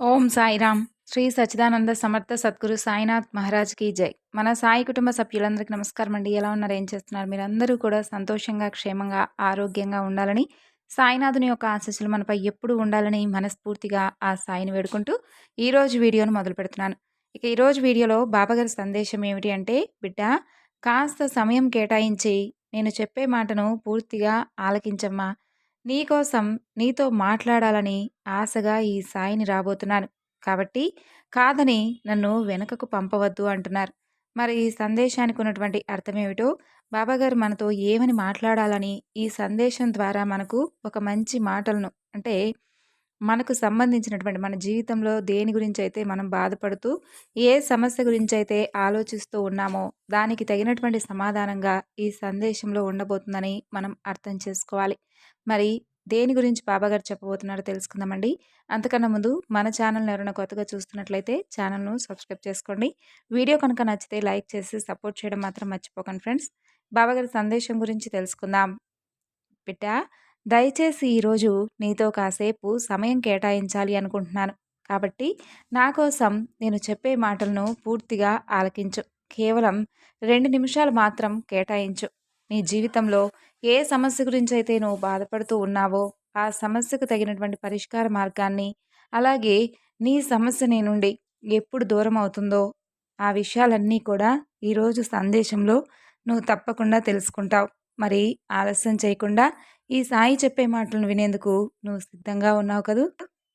ఓం సాయిరామ్. శ్రీ సచ్చిదానంద సమర్థ సద్గురు సాయినాథ్ మహారాజ్కి జై. మన సాయి కుటుంబ సభ్యులందరికీ నమస్కారం అండి. ఎలా ఉన్నారు? ఏం చేస్తున్నారు? మీరందరూ కూడా సంతోషంగా క్షేమంగా ఆరోగ్యంగా ఉండాలని సాయినాథుని యొక్క ఆశస్సులు మనపై ఎప్పుడు ఉండాలని మనస్ఫూర్తిగా ఆ సాయిని వేడుకుంటూ ఈరోజు వీడియోను మొదలు పెడుతున్నాను. ఇక ఈరోజు వీడియోలో బాబాగారి సందేశం ఏమిటి అంటే బిడ్డ కాస్త సమయం కేటాయించి నేను చెప్పే మాటను పూర్తిగా ఆలకించమ్మా. నీకోసం నీతో మాట్లాడాలని ఆశగా ఈ సాయిని రాబోతున్నాను. కాబట్టి కాదని నన్ను వెనుకకు పంపవద్దు అంటున్నారు. మరి ఈ సందేశానికి ఉన్నటువంటి అర్థమేమిటో బాబాగారు మనతో ఏమని మాట్లాడాలని ఈ సందేశం ద్వారా మనకు ఒక మంచి మాటలను అంటే మనకు సంబంధించినటువంటి మన జీవితంలో దేని గురించి అయితే మనం బాధపడుతూ ఏ సమస్య గురించి అయితే ఆలోచిస్తూ ఉన్నామో దానికి తగినటువంటి సమాధానంగా ఈ సందేశంలో ఉండబోతుందని మనం అర్థం చేసుకోవాలి. మరి దేని గురించి బాబాగారు చెప్పబోతున్నారో తెలుసుకుందామండి. అంతకన్నా ముందు మన ఛానల్ని ఎవరైనా కొత్తగా చూస్తున్నట్లయితే ఛానల్ను సబ్స్క్రైబ్ చేసుకోండి. వీడియో కనుక నచ్చితే లైక్ చేసి సపోర్ట్ చేయడం మాత్రం మర్చిపోకండి ఫ్రెండ్స్. బాబాగారి సందేశం గురించి తెలుసుకుందాం. బిడ్డ దయచేసి ఈరోజు నీతో కాసేపు సమయం కేటాయించాలి అనుకుంటున్నాను. కాబట్టి నా కోసం నేను చెప్పే మాటలను పూర్తిగా ఆలకించు. కేవలం రెండు నిమిషాలు మాత్రం కేటాయించు. నీ జీవితంలో ఏ సమస్య గురించి అయితే నువ్వు బాధపడుతూ ఉన్నావో ఆ సమస్యకు తగినటువంటి పరిష్కార మార్గాన్ని అలాగే నీ సమస్య నీ నుండి ఎప్పుడు దూరం అవుతుందో ఆ విషయాలన్నీ కూడా ఈరోజు సందేశంలో నువ్వు తప్పకుండా తెలుసుకుంటావు. మరి ఆలస్యం చేయకుండా ఈ సాయి చెప్పే మాటలను వినేందుకు నువ్వు సిద్ధంగా ఉన్నావు కదూ?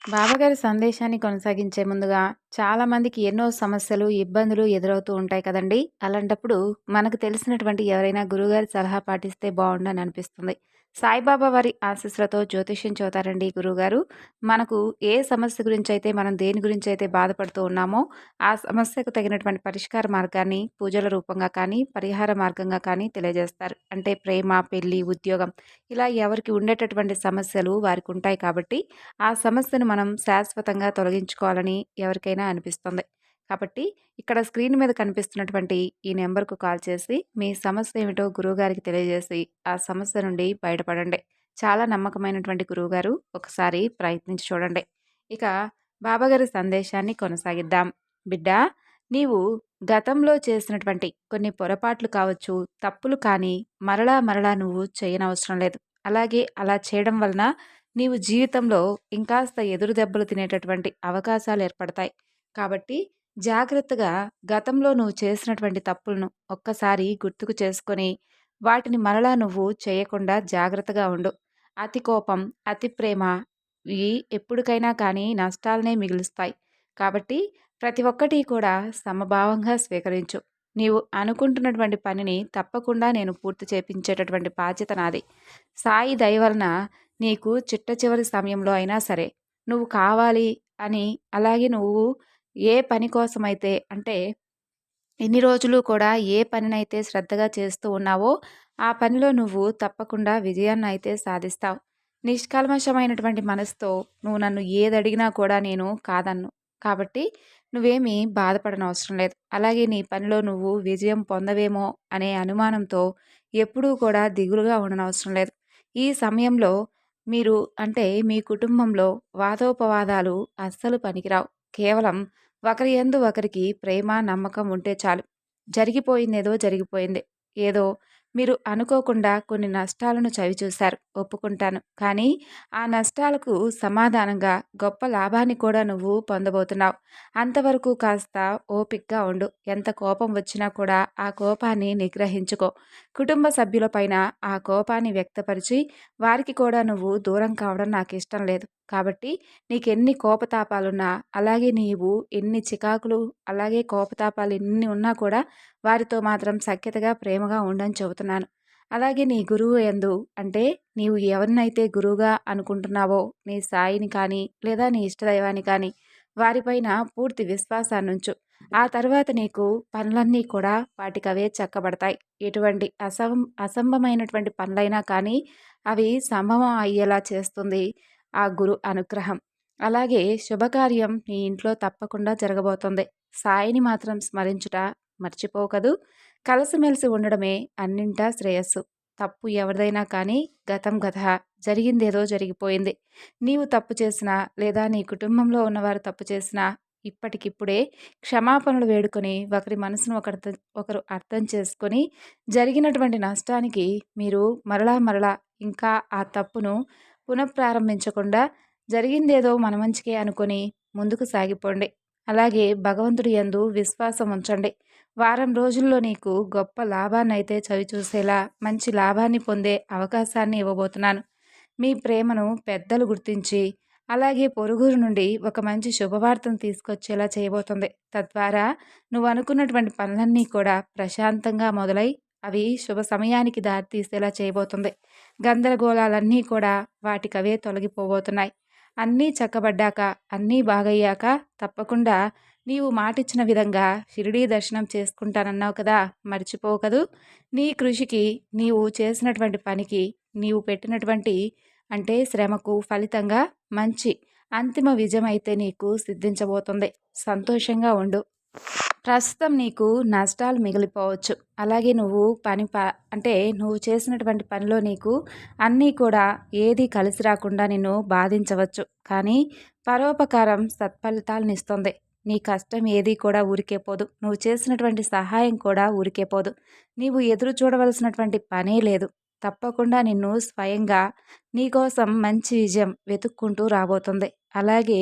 బాబాగారి సందేశాన్ని కొనసాగించే ముందుగా చాలామందికి ఎన్నో సమస్యలు ఇబ్బందులు ఎదురవుతూ ఉంటాయి కదండి. అలాంటప్పుడు మనకు తెలిసినటువంటి ఎవరైనా గురుగారి సలహా పాటిస్తే బాగుండని అనిపిస్తుంది. సాయిబాబా వారి ఆశీస్సులతో జ్యోతిష్యం చదువుతారండి గురుగారు మనకు ఏ సమస్య గురించి అయితే మనం దేని గురించి అయితే బాధపడుతూ ఉన్నామో ఆ సమస్యకు తగినటువంటి పరిష్కార మార్గాన్ని పూజల రూపంగా కానీ పరిహార మార్గంగా కానీ తెలియజేస్తారు. అంటే ప్రేమ పెళ్ళి ఉద్యోగం ఇలా ఎవరికి ఉండేటటువంటి సమస్యలు వారికి ఉంటాయి కాబట్టి ఆ సమస్యను మనం శాశ్వతంగా తొలగించుకోవాలని ఎవరికైనా అనిపిస్తుంది. కాబట్టి ఇక్కడ స్క్రీన్ మీద కనిపిస్తున్నటువంటి ఈ నెంబర్కు కాల్ చేసి మీ సమస్య ఏమిటో గురువుగారికి తెలియజేసి ఆ సమస్య నుండి బయటపడండి. చాలా నమ్మకమైనటువంటి గురువుగారు ఒకసారి ప్రయత్నించి చూడండి. ఇక బాబాగారి సందేశాన్ని కొనసాగిద్దాం. బిడ్డ నీవు గతంలో చేసినటువంటి కొన్ని పొరపాట్లు కావచ్చు తప్పులు కానీ మరలా మరలా నువ్వు చేయనవసరం లేదు. అలాగే అలా చేయడం వలన నీవు జీవితంలో ఇంకాస్త ఎదురు దెబ్బలు తినేటటువంటి అవకాశాలు ఏర్పడతాయి. కాబట్టి జాగ్రత్తగా గతంలో నువ్వు చేసినటువంటి తప్పులను ఒక్కసారి గుర్తుకు చేసుకొని వాటిని మరలా నువ్వు చేయకుండా జాగ్రత్తగా ఉండు. అతి కోపం అతి ప్రేమ ఇవి ఎప్పటికైనా కానీ నష్టాలనే మిగులుస్తాయి. కాబట్టి ప్రతి ఒక్కటి కూడా సమభావంగా స్వీకరించు. నీవు అనుకుంటున్నటువంటి పనిని తప్పకుండా నేను పూర్తి చేపించేటటువంటి బాధ్యత నాది. సాయి దయవలన నీకు చిట్ట చివరి సమయంలో అయినా సరే నువ్వు కావాలి అని అలాగే నువ్వు ఏ పని కోసమైతే అంటే ఎన్ని రోజులు కూడా ఏ పనినైతే శ్రద్ధగా చేస్తూ ఉన్నావో ఆ పనిలో నువ్వు తప్పకుండా విజయాన్ని అయితే సాధిస్తావు. నిష్కల్మషమైనటువంటి మనసుతో నువ్వు నన్ను ఏది అడిగినా కూడా నేను కాదన్ను. కాబట్టి నువ్వేమీ బాధపడనవసరం లేదు. అలాగే నీ పనిలో నువ్వు విజయం పొందవేమో అనే అనుమానంతో ఎప్పుడూ కూడా దిగులుగా ఉండనవసరం లేదు. ఈ సమయంలో మీరు అంటే మీ కుటుంబంలో వాదోపవాదాలు అస్సలు పనికిరావు. కేవలం ఒకరి ఎందు ఒకరికి ప్రేమ నమ్మకం ఉంటే చాలు. జరిగిపోయిందేదో జరిగిపోయింది. ఏదో మీరు అనుకోకుండా కొన్ని నష్టాలను చవిచూశారు. ఒప్పుకుంటాను. కానీ ఆ నష్టాలకు సమాధానంగా గొప్ప లాభాన్ని కూడా నువ్వు పొందబోతున్నావు. అంతవరకు కాస్త ఓపిక్గా ఉండు. ఎంత కోపం వచ్చినా కూడా ఆ కోపాన్ని నిగ్రహించుకో. కుటుంబ సభ్యులపైన ఆ కోపాన్ని వ్యక్తపరిచి వారికి కూడా నువ్వు దూరం కావడం నాకు ఇష్టం లేదు. కాబట్టి నీకు ఎన్ని కోపతాపాలున్నా అలాగే నీవు ఎన్ని చికాకులు అలాగే కోపతాపాలు ఎన్ని ఉన్నా కూడా వారితో మాత్రం సఖ్యతగా ప్రేమగా ఉండని చెబుతున్నాను. అలాగే నీ గురువు ఎందు అంటే నీవు ఎవరినైతే గురువుగా అనుకుంటున్నావో నీ సాయిని కానీ లేదా నీ ఇష్టదైవాన్ని కానీ వారిపైన పూర్తి విశ్వాసాన్నుంచు. ఆ తర్వాత నీకు పనులన్నీ కూడా వాటికవే చక్కబడతాయి. ఎటువంటి అసం అసంభమైనటువంటి పనులైనా కానీ అవి సంభవం అయ్యేలా చేస్తుంది. ఆ గురు అనుగ్రహం. అలాగే శుభకార్యం నీ ఇంట్లో తప్పకుండా జరగబోతుంది. సాయిని మాత్రం స్మరించుట మర్చిపోకదు. కలిసిమెలిసి ఉండడమే అన్నింటా శ్రేయస్సు. తప్పు ఎవరిదైనా కానీ గతం గత జరిగిందేదో జరిగిపోయింది. నీవు తప్పు చేసినా లేదా నీ కుటుంబంలో ఉన్నవారు తప్పు చేసినా ఇప్పటికిప్పుడే క్షమాపణలు వేడుకొని ఒకరి మనసును ఒకరి ఒకరు అర్థం చేసుకొని జరిగినటువంటి నష్టానికి మీరు మరలా మరలా ఇంకా ఆ తప్పును పునఃప్రారంభించకుండా జరిగిందేదో మన మంచికే అనుకొని ముందుకు సాగిపోండి. అలాగే భగవంతుడి యందు విశ్వాసం ఉంచండి. వారం రోజుల్లో నీకు గొప్ప లాభాన్ని అయితే చవి చూసేలా మంచి లాభాన్ని పొందే అవకాశాన్ని ఇవ్వబోతున్నాను. మీ ప్రేమను పెద్దలు గుర్తించి అలాగే పొరుగురు నుండి ఒక మంచి శుభవార్తను తీసుకొచ్చేలా చేయబోతుంది. తద్వారా నువ్వు అనుకున్నటువంటి పనులన్నీ కూడా ప్రశాంతంగా మొదలై అవి శుభ సమయానికి దారితీసేలా చేయబోతుంది. గందరగోళాలన్నీ కూడా వాటికవే తొలగిపోబోతున్నాయి. అన్నీ చక్కబడ్డాక అన్నీ బాగయ్యాక తప్పకుండా నీవు మాటిచ్చిన విధంగా షిరిడీ దర్శనం చేసుకుంటానన్నావు కదా మర్చిపోవు కదూ. నీ కృషికి నీవు చేసినటువంటి పనికి నీవు పెట్టినటువంటి అంటే శ్రమకు ఫలితంగా మంచి అంతిమ విజయం అయితే నీకు సిద్ధించబోతుంది. సంతోషంగా ఉండు. ప్రస్తుతం నీకు నష్టాలు మిగిలిపోవచ్చు. అలాగే నువ్వు పని ప అంటే నువ్వు చేసినటువంటి పనిలో నీకు అన్నీ కూడా ఏది కలిసి రాకుండా నిన్ను బాధించవచ్చు. కానీ పరోపకారం సత్ఫలితాలను ఇస్తుంది. నీ కష్టం ఏది కూడా ఊరికే పోదు. నువ్వు చేసినటువంటి సహాయం కూడా ఊరికే పోదు. నీవు ఎదురు చూడవలసినటువంటి పనే లేదు. తప్పకుండా నిన్ను స్వయంగా నీకోసం మంచి విజయం వెతుక్కుంటూ రాబోతుంది. అలాగే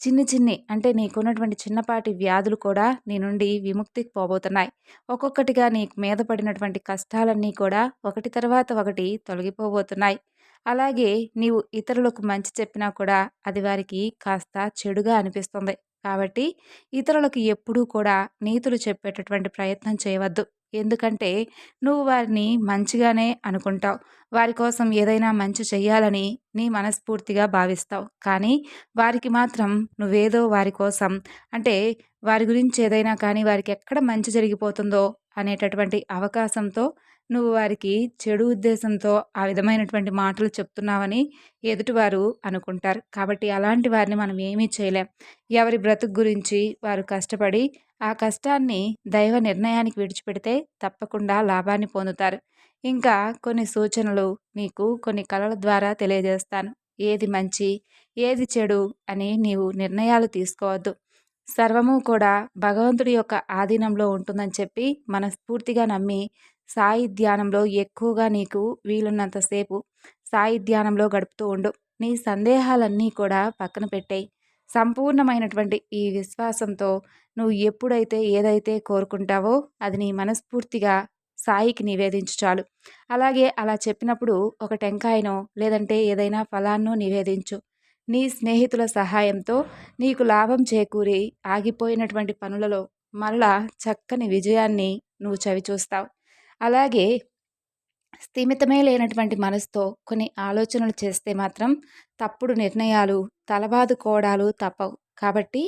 చిన్ని చిన్ని అంటే నీకున్నటువంటి చిన్నపాటి వ్యాధులు కూడా నీ నుండి విముక్తికి పోబోతున్నాయి. ఒక్కొక్కటిగా నీకు మీద పడినటువంటి కష్టాలన్నీ కూడా ఒకటి తర్వాత ఒకటి తొలగిపోబోతున్నాయి. అలాగే నీవు ఇతరులకు మంచి చెప్పినా కూడా అది వారికి కాస్త చెడుగా అనిపిస్తుంది. కాబట్టి ఇతరులకు ఎప్పుడూ కూడా నీతులు చెప్పేటటువంటి ప్రయత్నం చేయవద్దు. ఎందుకంటే నువ్వు వారిని మంచిగానే అనుకుంటావు. వారి కోసం ఏదైనా మంచి చెయ్యాలని నీ మనస్ఫూర్తిగా భావిస్తావు. కానీ వారికి మాత్రం నువ్వేదో వారి కోసం అంటే వారి గురించి ఏదైనా కానీ వారికి ఎక్కడ మంచి జరిగిపోతుందో అనేటటువంటి అవకాశంతో నువ్వు వారికి చెడు ఉద్దేశంతో ఆ విధమైనటువంటి మాటలు చెప్తున్నావని ఎదుటివారు అనుకుంటారు. కాబట్టి అలాంటి వారిని మనం ఏమీ చేయలేం. ఎవరి బ్రతుకు గురించి వారు కష్టపడి ఆ కష్టాన్ని దైవ నిర్ణయానికి విడిచిపెడితే తప్పకుండా లాభాన్ని పొందుతారు. ఇంకా కొన్ని సూచనలు నీకు కొన్ని కళల ద్వారా తెలియజేస్తాను. ఏది మంచి ఏది చెడు అని నీవు నిర్ణయాలు తీసుకోవద్దు. సర్వము కూడా భగవంతుడి యొక్క ఆధీనంలో ఉంటుందని చెప్పి మనస్ఫూర్తిగా నమ్మి సాయి ధ్యానంలో ఎక్కువగా నీకు వీలున్నంతసేపు సాయి ధ్యానంలో గడుపుతూ ఉండు. నీ సందేహాలన్నీ కూడా పక్కన పెట్టాయి. సంపూర్ణమైనటువంటి ఈ విశ్వాసంతో నువ్వు ఎప్పుడైతే ఏదైతే కోరుకుంటావో అది నీ మనస్ఫూర్తిగా సాయికి నివేదించు చాలు. అలాగే అలా చెప్పినప్పుడు ఒక టెంకాయనో లేదంటే ఏదైనా ఫలాన్నో నివేదించు. నీ స్నేహితుల సహాయంతో నీకు లాభం చేకూరి ఆగిపోయినటువంటి పనులలో మరలా చక్కని విజయాన్ని నువ్వు చవిచూస్తావు. అలాగే స్థిమితమే లేనటువంటి మనసుతో కొన్ని ఆలోచనలు చేస్తే మాత్రం తప్పుడు నిర్ణయాలు తలబాదుకోవడాలు తప్పవు. కాబట్టి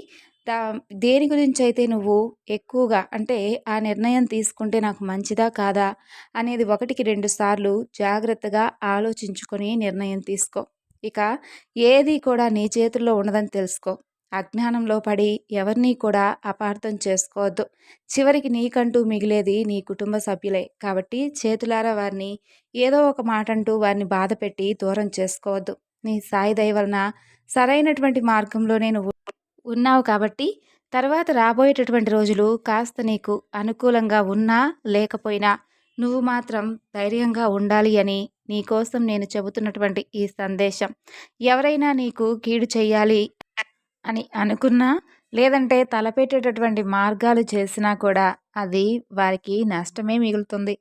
దేని గురించి అయితే నువ్వు ఎక్కువగా అంటే ఆ నిర్ణయం తీసుకుంటే నాకు మంచిదా కాదా అనేది ఒకటికి రెండు సార్లు జాగ్రత్తగా ఆలోచించుకొని నిర్ణయం తీసుకో. ఇక ఏది కూడా నీ చేతుల్లో ఉన్నదని తెలుసుకో. అజ్ఞానంలో పడి ఎవరిని కూడా అపార్థం చేసుకోవద్దు. చివరికి నీకంటూ మిగిలేది నీ కుటుంబ సభ్యులే. కాబట్టి చేతులారా వారిని ఏదో ఒక మాట అంటూ వారిని బాధ పెట్టి దూరం చేసుకోవద్దు. నీ సాయి దయవలన సరైనటువంటి మార్గంలో నేను ఉన్నావు కాబట్టి తర్వాత రాబోయేటటువంటి రోజులు కాస్త నీకు అనుకూలంగా ఉన్నా లేకపోయినా నువ్వు మాత్రం ధైర్యంగా ఉండాలి అని నీకోసం నేను చెబుతున్నటువంటి ఈ సందేశం. ఎవరైనా నీకు కీడు చెయ్యాలి అని అనుకున్నా లేదంటే తలపెట్టేటటువంటి మార్గాలు చేసినా కూడా అది వారికి నష్టమే మిగులుతుంది.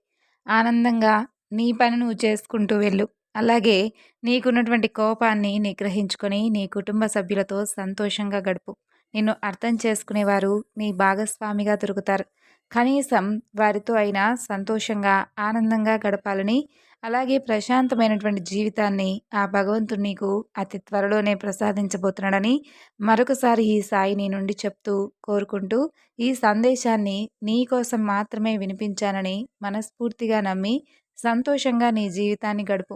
ఆనందంగా నీ పని నువ్వు చేసుకుంటూ వెళ్ళు. అలాగే నీకున్నటువంటి కోపాన్ని నిగ్రహించుకొని నీ కుటుంబ సభ్యులతో సంతోషంగా గడుపు. నిన్ను అర్థం చేసుకునేవారు నీ భాగస్వామిగా దొరుకుతారు. కనీసం వారితో అయినా సంతోషంగా ఆనందంగా గడపాలని అలాగే ప్రశాంతమైనటువంటి జీవితాన్ని ఆ భగవంతుడు నీకు అతి త్వరలోనే ప్రసాదించబోతున్నాడని మరొకసారి ఈ సాయి నీ నుండి చెప్తూ కోరుకుంటూ ఈ సందేశాన్ని నీ కోసం మాత్రమే వినిపించానని మనస్ఫూర్తిగా నమ్మి సంతోషంగా నీ జీవితాన్ని గడుపు.